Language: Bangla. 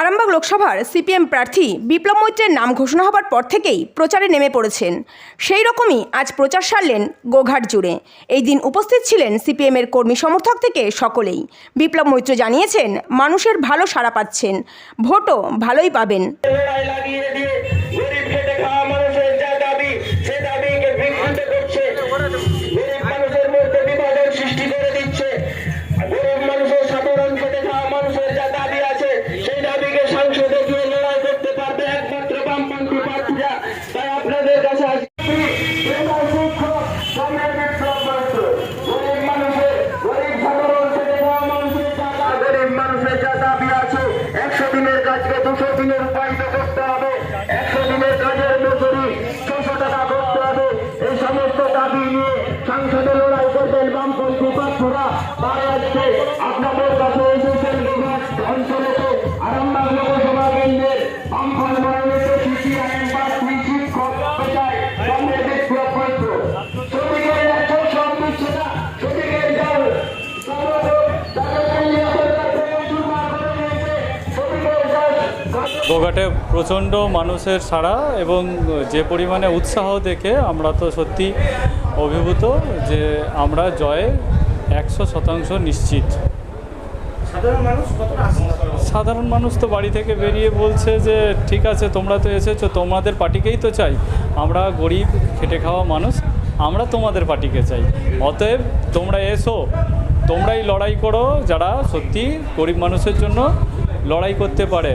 আরামবাগ লোকসভার সিপিএম প্রার্থী বিপ্লব মৈত্রের নাম ঘোষণা হবার পর থেকেই প্রচারে নেমে পড়েছেন। সেই রকমই আজ প্রচার সারলেন গোঘাট জুড়ে। এই দিন উপস্থিত ছিলেন সিপিএমের কর্মী সমর্থক থেকে সকলেই। বিপ্লব মৈত্র জানিয়েছেন, মানুষের ভালো সাড়া পাচ্ছেন, ভোটও ভালোই পাবেন। দাবি আছে, একশো দিনের কাজকে দুশো দিনে একশো দিনের কাজের মজুরি ছশো টাকা করতে হবে। এই সমস্ত দাবি নিয়ে সংসদে লড়াই করবেন আপনাদের কাছে এসেছেন অঞ্চলেতে আরামবাগ লোকসভা কেন্দ্রের বামফল মনোনীত গোঘাটে প্রচণ্ড মানুষের সাড়া এবং যে পরিমাণে উৎসাহ দেখে আমরা তো সত্যি অভিভূত যে আমরা জয়ে একশো শতাংশ নিশ্চিত। সাধারণ মানুষ তো বাড়ি থেকে বেরিয়ে বলছে যে ঠিক আছে তোমরা তো এসেছ তোমাদের পার্টিকেই তো চাই। আমরা গরিব খেটে খাওয়া মানুষ আমরা তোমাদের পার্টিকে চাই। অতএব তোমরা এসো তোমরাই লড়াই করো যারা সত্যি গরিব মানুষের জন্য লড়াই করতে পারে।